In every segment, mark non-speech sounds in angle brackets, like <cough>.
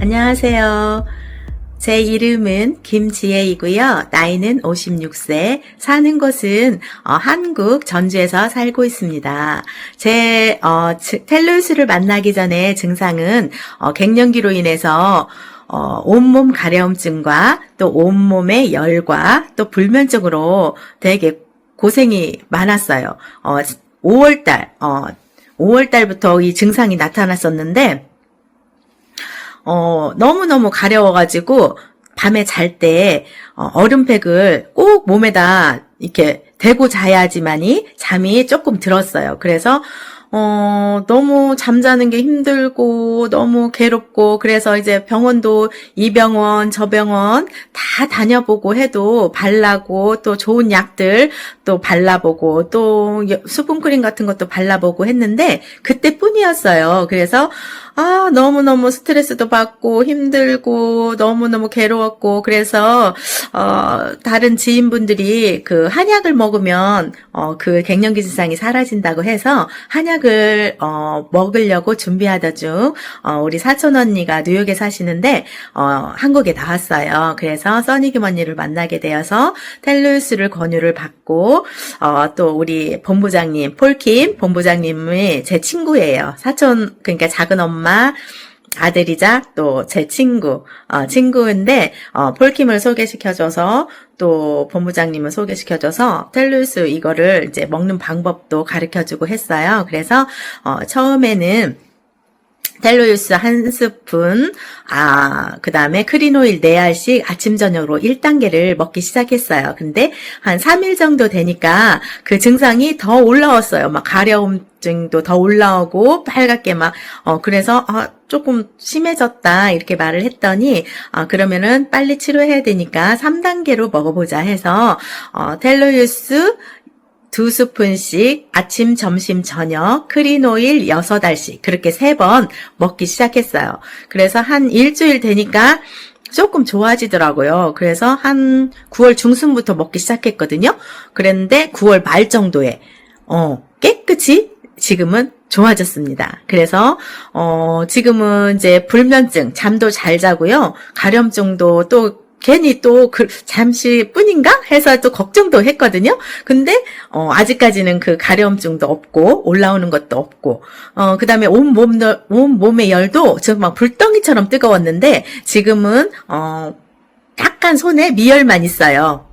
안녕하세요. 제 이름은 김지혜이고요. 나이는 56세, 사는 곳은 어, 한국 전주에서 살고 있습니다. 제 어, 즈- 텔루스를 만나기 전에 증상은 어, 갱년기로 인해서 어, 온몸 가려움증과 또 온몸의 열과 또 불면증으로 되게 고생이 많았어요. 어, 5월달, 어, 5월달부터 이 증상이 나타났었는데, 어, 너무너무 가려워가지고, 밤에 잘 때, 어, 얼음팩을 꼭 몸에다 이렇게 대고 자야지만이 잠이 조금 들었어요. 그래서, 어, 너무 잠자는 게 힘들고, 너무 괴롭고, 그래서 이제 병원도 이 병원, 저 병원 다 다녀보고 해도 발라고, 또 좋은 약들 또 발라보고, 또 여- 수분크림 같은 것도 발라보고 했는데, 그때 뿐이었어요. 그래서, 아, 너무너무 스트레스도 받고 힘들고 너무너무 괴로웠고 그래서 어, 다른 지인분들이 그 한약을 먹으면 어, 그 갱년기 증상이 사라진다고 해서 한약을 어, 먹으려고 준비하던 중 어, 우리 사촌 언니가 뉴욕에 사시는데 어, 한국에 나왔어요. 그래서 써니김 언니를 만나게 되어서 텔루스를 권유를 받고 어, 또 우리 본부장님 폴킴 본부장님이 제 친구예요. 사촌 그러니까 작은 엄마 아들이자 또 제 친구, 어, 친구인데, 어, 폴킴을 소개시켜줘서, 또 본부장님을 소개시켜줘서, 텔루스 이거를 이제 먹는 방법도 가르쳐주고 했어요. 그래서, 어, 처음에는 텔로유스 한 스푼, 아, 그 다음에 크리노일 4알씩 아침, 저녁으로 1단계를 먹기 시작했어요. 근데 한 3일 정도 되니까 그 증상이 더 올라왔어요. 막 가려움 증도 더 올라오고, 빨갛게 막, 어, 그래서, 아, 조금 심해졌다, 이렇게 말을 했더니, 아, 그러면은 빨리 치료해야 되니까 3단계로 먹어보자 해서, 어, 텔로유스 두 스푼씩 아침, 점심, 저녁 크리노일 6알씩 그렇게 세 번 먹기 시작했어요. 그래서 한 일주일 되니까 조금 좋아지더라고요. 그래서 한 9월 중순부터 먹기 시작했거든요. 그랬는데 9월 말 정도에 어, 깨끗이 지금은 좋아졌습니다. 그래서 어, 지금은 이제 불면증, 잠도 잘 자고요. 가려움증도 또 괜히 또 그 잠시 뿐인가 해서 또 걱정도 했거든요. 근데 어, 아직까지는 그 가려움증도 없고 올라오는 것도 없고 어, 그다음에 온몸 온 몸의 열도 정말 불덩이처럼 뜨거웠는데 지금은 어, 약간 손에 미열만 있어요.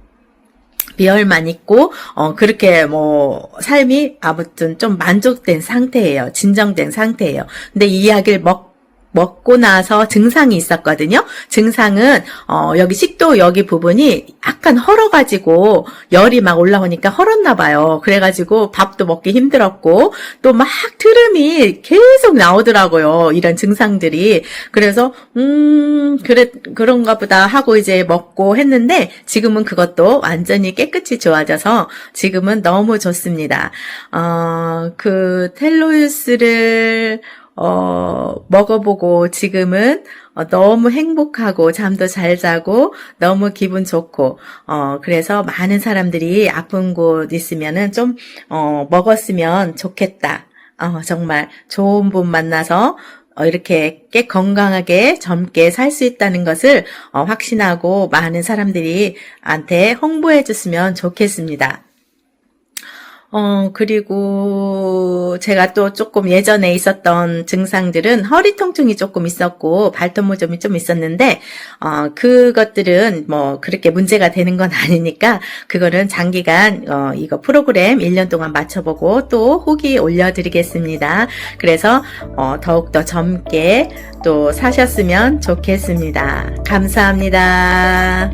미열만 있고 어 그렇게 뭐 삶이 아무튼 좀 만족된 상태예요. 진정된 상태예요. 근데 이 약을 먹 먹고 나서 증상이 있었거든요. 증상은 어 여기 식도 여기 부분이 약간 헐어가지고 열이 막 올라오니까 헐었나 봐요. 그래가지고 밥도 먹기 힘들었고 또 막 트름이 계속 나오더라고요. 이런 증상들이 그래서 음 그래 그런가 보다 하고 이제 먹고 했는데 지금은 그것도 완전히 깨끗이 좋아져서 지금은 너무 좋습니다. 어그 텔로유스를 어, 먹어보고 지금은 어, 너무 행복하고 잠도 잘 자고 너무 기분 좋고 어, 그래서 많은 사람들이 아픈 곳 있으면은 좀 어, 먹었으면 좋겠다. 어, 정말 좋은 분 만나서 어, 이렇게 깨 건강하게 젊게 살 수 있다는 것을 어, 확신하고 많은 사람들이 한테 홍보해 줬으면 좋겠습니다. 어, 그리고 제가 또 조금 예전에 있었던 증상들은 허리 통증이 조금 있었고 발톱무좀이 좀 있었는데, 어, 그것들은 뭐 그렇게 문제가 되는 건 <laughs> 아니니까 그거는 장기간, 어, 이거 프로그램 1년 동안 맞춰보고 또 후기 올려드리겠습니다. 그래서, 어, 더욱더 젊게 또 사셨으면 좋겠습니다. 감사합니다.